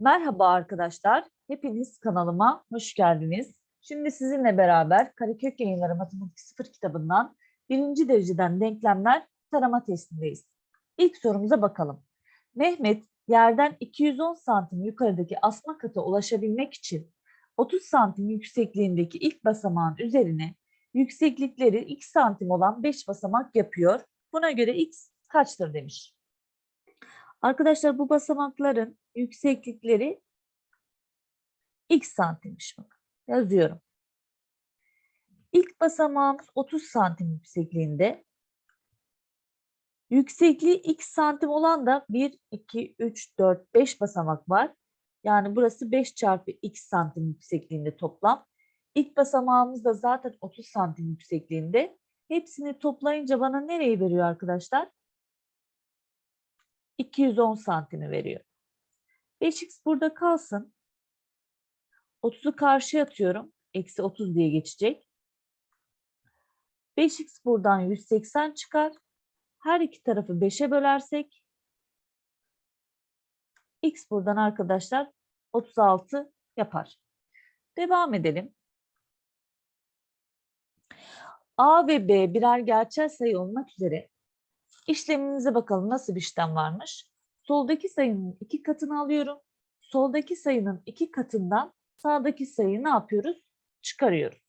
Merhaba arkadaşlar, hepiniz kanalıma hoş geldiniz. Şimdi sizinle beraber Karakök Yayınları Matematik 0 kitabından birinci dereceden denklemler tarama testindeyiz. İlk sorumuza bakalım. Mehmet yerden 210 santim yukarıdaki asma kata ulaşabilmek için 30 santim yüksekliğindeki ilk basamağın üzerine yükseklikleri x santim olan 5 basamak yapıyor. Buna göre x kaçtır demiş. Arkadaşlar bu basamakların yükseklikleri x santimmiş bak. Yazıyorum. İlk basamağımız 30 santim yüksekliğinde. Yüksekliği x santim olan da 1, 2, 3, 4, 5 basamak var. Yani burası 5 çarpı x santim yüksekliğinde toplam. İlk basamağımız da zaten 30 santim yüksekliğinde. Hepsini toplayınca bana nereyi veriyor arkadaşlar? 210 santimi veriyor. 5x burada kalsın. 30'u karşıya atıyorum. Eksi 30 diye geçecek. 5x buradan 180 çıkar. Her iki tarafı 5'e bölersek x buradan arkadaşlar 36 yapar. Devam edelim. A ve B birer gerçel sayı olmak üzere işlemimize bakalım nasıl bir işlem varmış. Soldaki sayının iki katını alıyorum. Soldaki sayının iki katından sağdaki sayıyı ne yapıyoruz? Çıkarıyoruz.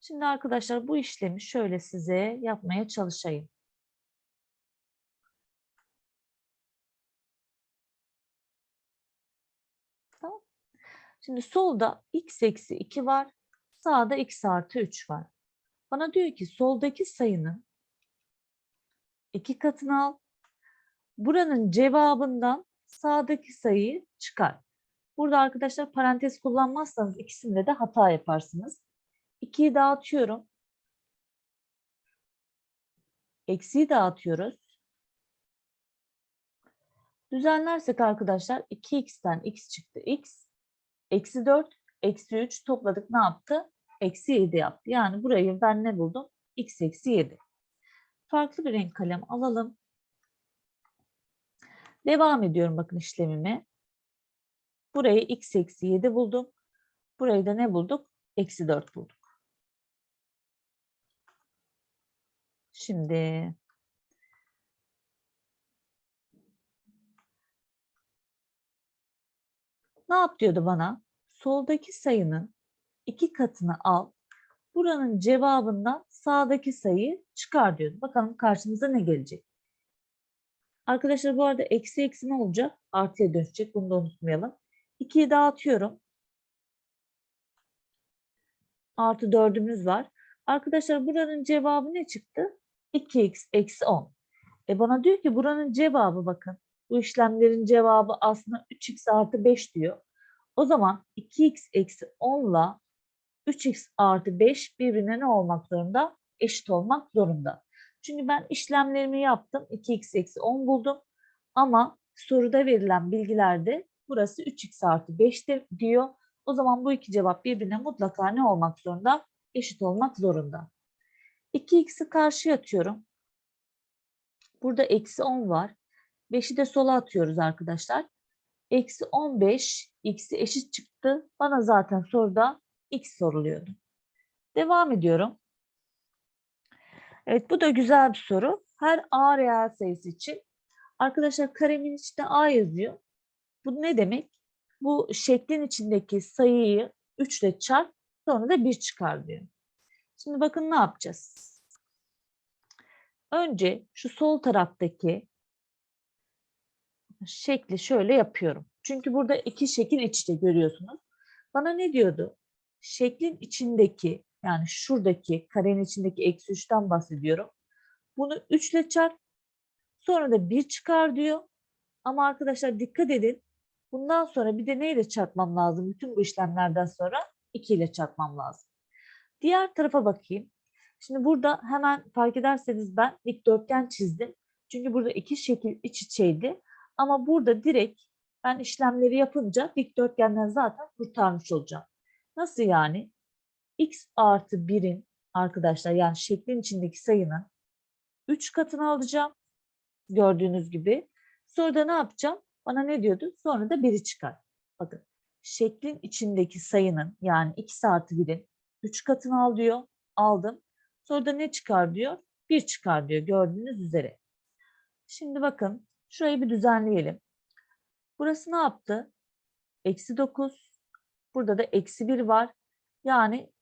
Şimdi arkadaşlar bu işlemi şöyle size yapmaya çalışayım. Tamam. Şimdi solda x eksi 2 var. Sağda x artı 3 var. Bana diyor ki soldaki sayının iki katını al. Buranın cevabından sağdaki sayıyı çıkar. Burada arkadaşlar parantez kullanmazsanız ikisinde de hata yaparsınız. 2'yi dağıtıyorum. Eksiyi dağıtıyoruz. Düzenlersek arkadaşlar 2x'ten x çıktı x. Eksi 4, eksi 3 topladık ne yaptı? Eksi 7 yaptı. Yani burayı ben ne buldum? x eksi 7. Farklı bir renk kalem alalım. Devam ediyorum bakın işlemime. Burayı x eksi 7 buldum. Burayı da ne bulduk? Eksi 4 bulduk. Şimdi ne yap diyordu bana? Soldaki sayının iki katını al. Buranın cevabından sağdaki sayıyı çıkar diyordu. Bakalım karşımıza ne gelecek? Arkadaşlar bu arada eksi eksi ne olacak? Artıya dönecek. Bunu da unutmayalım. 2'yi dağıtıyorum. Artı 4'ümüz var. Arkadaşlar buranın cevabı ne çıktı? 2x eksi 10. E bana diyor ki buranın cevabı bakın. Bu işlemlerin cevabı aslında 3x artı 5 diyor. O zaman 2x eksi 10 ile 3x artı 5 birbirine ne olmak zorunda? Eşit olmak zorunda. Çünkü ben işlemlerimi yaptım. 2x eksi 10 buldum. Ama soruda verilen bilgilerde burası 3x artı 5 de diyor. O zaman bu iki cevap birbirine mutlaka ne olmak zorunda? Eşit olmak zorunda. 2x'i karşıya atıyorum. Burada eksi 10 var. 5'i de sola atıyoruz arkadaşlar. Eksi 15 x'i eşit çıktı. Bana zaten soruda x soruluyordu. Devam ediyorum. Evet bu da güzel bir soru. Her a reel sayısı için arkadaşlar karemin içinde a yazıyor. Bu ne demek? Bu şeklin içindeki sayıyı 3 ile çarp sonra da 1 çıkar diyor. Şimdi bakın ne yapacağız? Önce şu sol taraftaki şekli şöyle yapıyorum. Çünkü burada iki şekil iç içe görüyorsunuz. Bana ne diyordu? Şeklin içindeki yani şuradaki karenin içindeki eksi 3'ten bahsediyorum. Bunu 3 ile çarp. Sonra da 1 çıkar diyor. Ama arkadaşlar dikkat edin. Bundan sonra bir de neyle çarpmam lazım? Bütün bu işlemlerden sonra 2 ile çarpmam lazım. Diğer tarafa bakayım. Şimdi burada hemen fark ederseniz ben dikdörtgen çizdim. Çünkü burada iki şekil iç içeydi. Ama burada direkt ben işlemleri yapınca dikdörtgenden zaten kurtarmış olacağım. Nasıl yani? x artı 1'in arkadaşlar yani şeklin içindeki sayının 3 katını alacağım. Gördüğünüz gibi. Sonra da ne yapacağım? Bana ne diyordu? Sonra da 1'i çıkar. Bakın şeklin içindeki sayının yani x artı 1'in 3 katını al diyor. Aldım. Sonra da ne çıkar diyor? 1 çıkar diyor gördüğünüz üzere. Şimdi bakın şurayı bir düzenleyelim. Burası ne yaptı? Eksi 9. Burada da eksi 1 var. Yani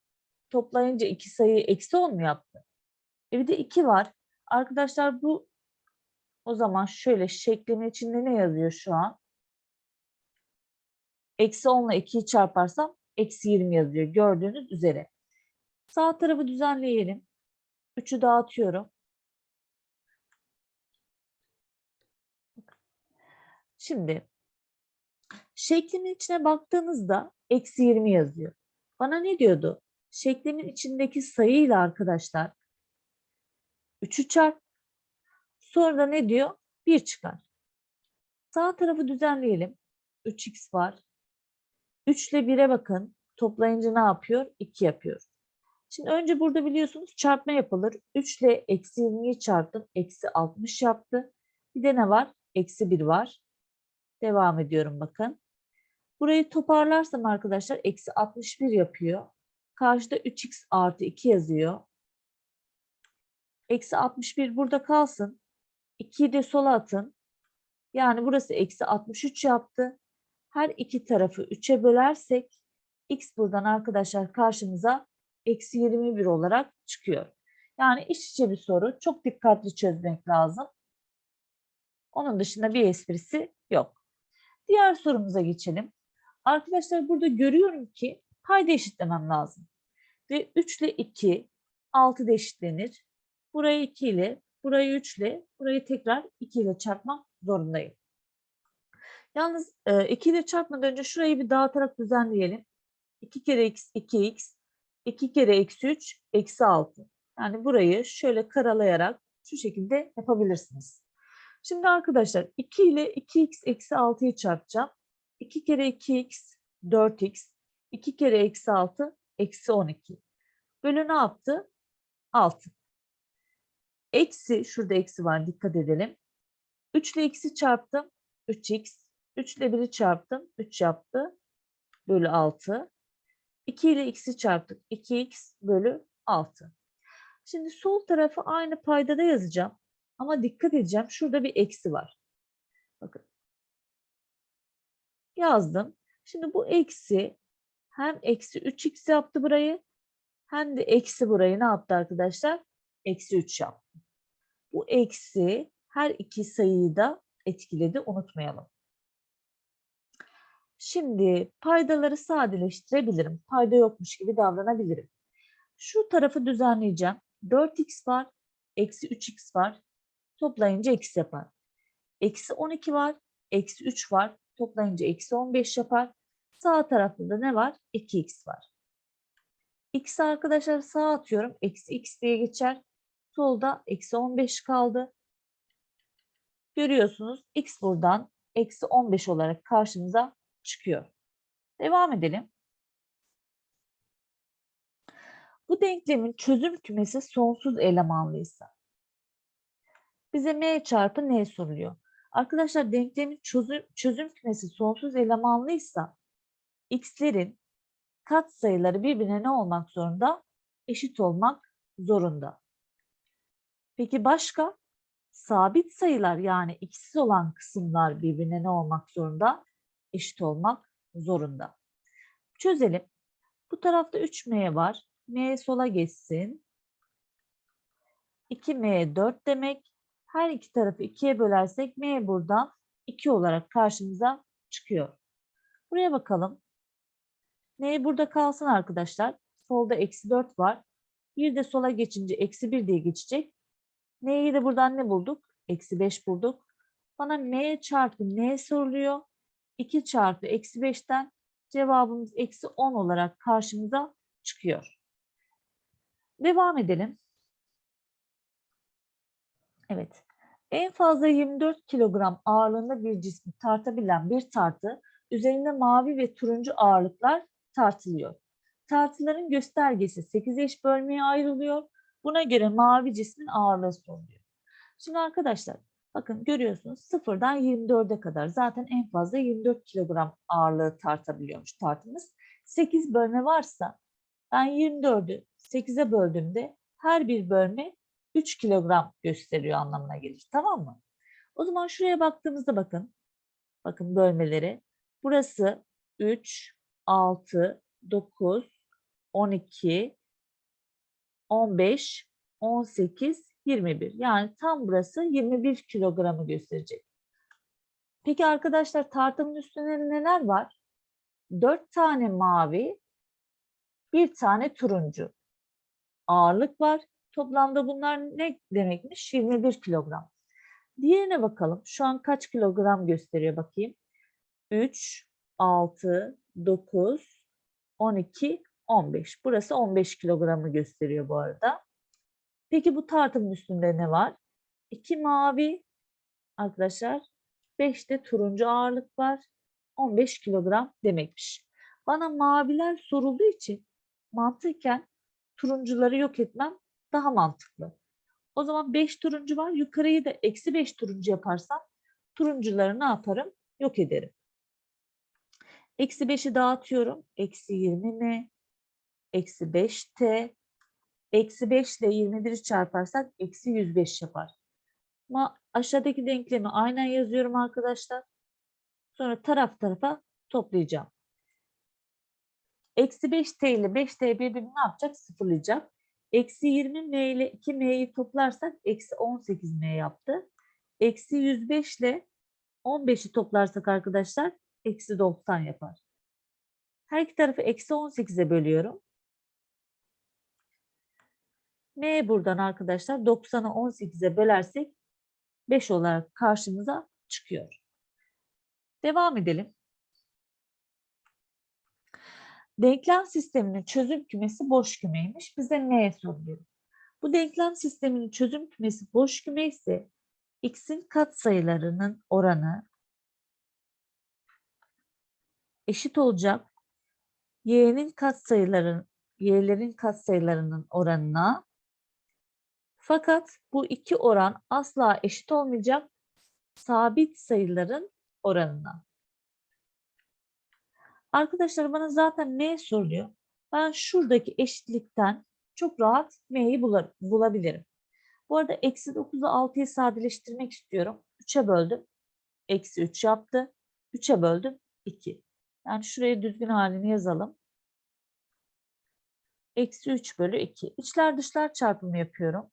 toplayınca iki sayıyı eksi 10 mu yaptı? E bir de 2 var. Arkadaşlar bu o zaman şöyle şeklimin içinde ne yazıyor şu an? Eksi 10 ile 2'yi çarparsam eksi 20 yazıyor gördüğünüz üzere. Sağ tarafı düzenleyelim. 3'ü dağıtıyorum. Şimdi şeklimin içine baktığınızda eksi 20 yazıyor. Bana ne diyordu? Şeklimin içindeki sayıyla arkadaşlar 3'ü çarp. Sonra da ne diyor? 1 çıkar. Sağ tarafı düzenleyelim. 3x var. 3 ile 1'e bakın. Toplayınca ne yapıyor? 2 yapıyor. Şimdi önce burada biliyorsunuz çarpma yapılır. 3 ile eksi 20'yi çarptım. Eksi 60 yaptı. Bir de ne var? Eksi 1 var. Devam ediyorum bakın. Burayı toparlarsam arkadaşlar eksi 61 yapıyor. Karşıda 3x artı 2 yazıyor. Eksi 61 burada kalsın. 2'yi de sola atın. Yani burası eksi 63 yaptı. Her iki tarafı 3'e bölersek x buradan arkadaşlar karşımıza eksi 21 olarak çıkıyor. Yani iç içe bir soru. Çok dikkatli çözmek lazım. Onun dışında bir esprisi yok. Diğer sorumuza geçelim. Arkadaşlar burada görüyorum ki payda eşitlemem lazım. Ve 3 ile 2 6 eşitlenir. Burayı 2 ile, burayı 3 ile, burayı tekrar 2 ile çarpmak zorundayım. Yalnız 2 ile çarpmadan önce şurayı bir dağıtarak düzenleyelim. 2 kere x 2x, 2 kere eksi 3 eksi 6. Yani burayı şöyle karalayarak şu şekilde yapabilirsiniz. Şimdi arkadaşlar 2 ile 2x eksi 6'yı çarpacağım. 2 kere 2x 4x, 2 kere eksi 6 eksi 12. Bölü ne yaptı? 6. Eksi, şurada eksi var dikkat edelim. 3 ile x'i çarptım 3x. 3 ile 1'i çarptım 3 yaptı. Bölü 6. 2 ile x'i çarptık 2x bölü 6. Şimdi sol tarafı aynı paydada yazacağım. Ama dikkat edeceğim şurada bir eksi var. Bakın. Yazdım. Şimdi bu eksi hem eksi 3x yaptı burayı hem de eksi burayı ne yaptı arkadaşlar? Eksi 3 yaptı. Bu eksi her iki sayıyı da etkiledi unutmayalım. Şimdi paydaları sadeleştirebilirim. Payda yokmuş gibi davranabilirim. Şu tarafı düzenleyeceğim. 4x var, eksi 3x var. Toplayınca x yapar. Eksi 12 var, eksi 3 var. Toplayınca eksi 15 yapar. Sağ tarafta da ne var? 2x var. X arkadaşlar sağa atıyorum. Eksi x diye geçer. Solda eksi 15 kaldı. Görüyorsunuz x buradan eksi 15 olarak karşımıza çıkıyor. Devam edelim. Bu denklemin çözüm kümesi sonsuz elemanlıysa bize m çarpı n soruluyor. Arkadaşlar denklemin çözüm, çözüm kümesi sonsuz elemanlıysa x'lerin kat sayıları birbirine ne olmak zorunda? Eşit olmak zorunda. Peki başka? Sabit sayılar yani x'siz olan kısımlar birbirine ne olmak zorunda? Eşit olmak zorunda. Çözelim. Bu tarafta 3m var. m sola geçsin. 2m 4 demek. Her iki tarafı 2'ye bölersek m buradan 2 olarak karşımıza çıkıyor. Buraya bakalım. N burada kalsın arkadaşlar. Solda eksi 4 var. Bir de sola geçince eksi 1 diye geçecek. N'yi de buradan ne bulduk? Eksi 5 bulduk. Bana M çarpı N soruluyor. 2 çarpı eksi 5'ten cevabımız eksi 10 olarak karşımıza çıkıyor. Devam edelim. Evet. En fazla 24 kilogram ağırlığında bir cismi tartabilen bir tartı üzerinde mavi ve turuncu ağırlıklar tartılıyor. Tartıların göstergesi 8 eş bölmeye ayrılıyor. Buna göre mavi cismin ağırlığı soruluyor. Şimdi arkadaşlar Bakın görüyorsunuz sıfırdan 24'e kadar zaten en fazla 24 kilogram ağırlığı tartabiliyormuş tartımız. 8 bölme varsa ben 24'ü 8'e böldüğümde her bir bölme 3 kilogram gösteriyor anlamına gelir. Tamam mı? O zaman şuraya baktığımızda bakın. Bakın bölmeleri. Burası 3, 6, 9, 12, 15, 18, 21. Yani tam burası 21 kilogramı gösterecek. Peki arkadaşlar tartımın üstünde neler var? 4 tane mavi, bir tane turuncu. Ağırlık var. Toplamda bunlar ne demekmiş? 21 kilogram. Diğerine bakalım. Şu an kaç kilogram gösteriyor bakayım. 3, 6, 9, 12, 15. Burası 15 kilogramı gösteriyor bu arada. Peki bu tartımın üstünde ne var? 2 mavi arkadaşlar. 5 de turuncu ağırlık var. 15 kilogram demekmiş. Bana maviler sorulduğu için mantıken turuncuları yok etmem daha mantıklı. O zaman 5 turuncu var. Yukarıyı da eksi 5 turuncu yaparsam turuncuları ne yaparım? Yok ederim. Eksi 5'i dağıtıyorum. Eksi 20 m. Eksi 5t. Eksi 5 ile 21'i çarparsak eksi 105 yapar. Ama aşağıdaki denklemi aynen yazıyorum arkadaşlar. Sonra taraf tarafa toplayacağım. Eksi 5t ile 5t birbirini ne yapacak? Sıfırlayacak. Eksi 20m ile 2m'yi toplarsak eksi 18m yaptı. Eksi 105 ile 15'i toplarsak arkadaşlar eksi 90 yapar. Her iki tarafı eksi 18'e bölüyorum. M buradan arkadaşlar 90'ı 18'e bölersek 5 olarak karşımıza çıkıyor. Devam edelim. Denklem sisteminin çözüm kümesi boş kümeymiş. Bize neye soruluyor? Bu denklem sisteminin çözüm kümesi boş küme ise x'in katsayılarının oranı eşit olacak y'nin katsayıların y'lerin katsayılarının oranına fakat bu iki oran asla eşit olmayacak sabit sayıların oranına. Arkadaşlar bana zaten M soruluyor. Ben şuradaki eşitlikten çok rahat M'yi bulabilirim. Bu arada eksi 9'u 6'yı sadeleştirmek istiyorum. 3'e böldüm. Eksi 3 yaptı. 3'e böldüm. 2. Yani şuraya düzgün halini yazalım. Eksi 3 bölü 2. İçler dışlar çarpımı yapıyorum.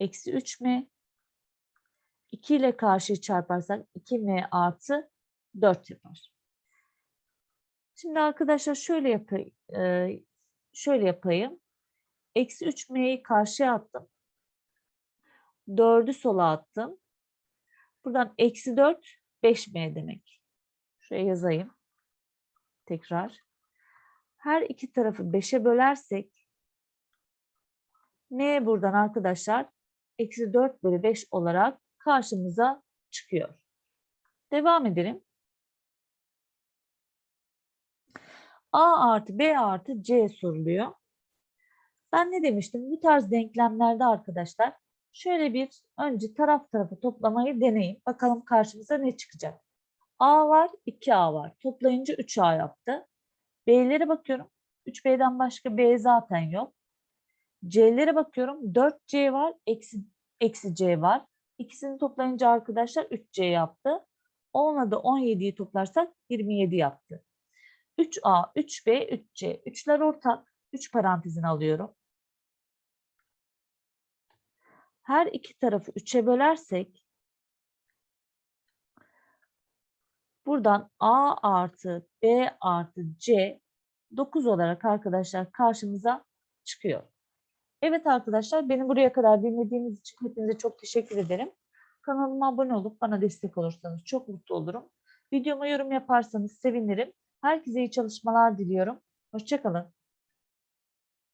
Eksi 3M. 2 ile karşıyı çarparsak 2M artı 4 yapar. Şimdi arkadaşlar şöyle yapayım. Şöyle yapayım. Eksi 3m'yi karşıya attım. 4'ü sola attım. Buradan eksi 4 5m demek. Şuraya yazayım. Tekrar. Her iki tarafı 5'e bölersek m buradan arkadaşlar eksi 4 bölü 5 olarak karşımıza çıkıyor. Devam edelim. A artı B artı C soruluyor. Ben ne demiştim? Bu tarz denklemlerde arkadaşlar şöyle bir önce taraf tarafa toplamayı deneyin. Bakalım karşımıza ne çıkacak. A var, 2A var. Toplayınca 3A yaptı. B'lere bakıyorum. 3B'den başka B zaten yok. C'lere bakıyorum. 4C var, eksi, eksi C var. İkisini toplayınca arkadaşlar 3C yaptı. 10'la da 17'yi toplarsak 27 yaptı. 3A, 3B, 3C. Üçler ortak. 3 parantezini alıyorum. Her iki tarafı 3'e bölersek buradan A artı B artı C 9 olarak arkadaşlar karşımıza çıkıyor. Evet arkadaşlar beni buraya kadar dinlediğiniz için hepinize çok teşekkür ederim. Kanalıma abone olup bana destek olursanız çok mutlu olurum. Videoma yorum yaparsanız sevinirim. Herkese iyi çalışmalar diliyorum. Hoşçakalın.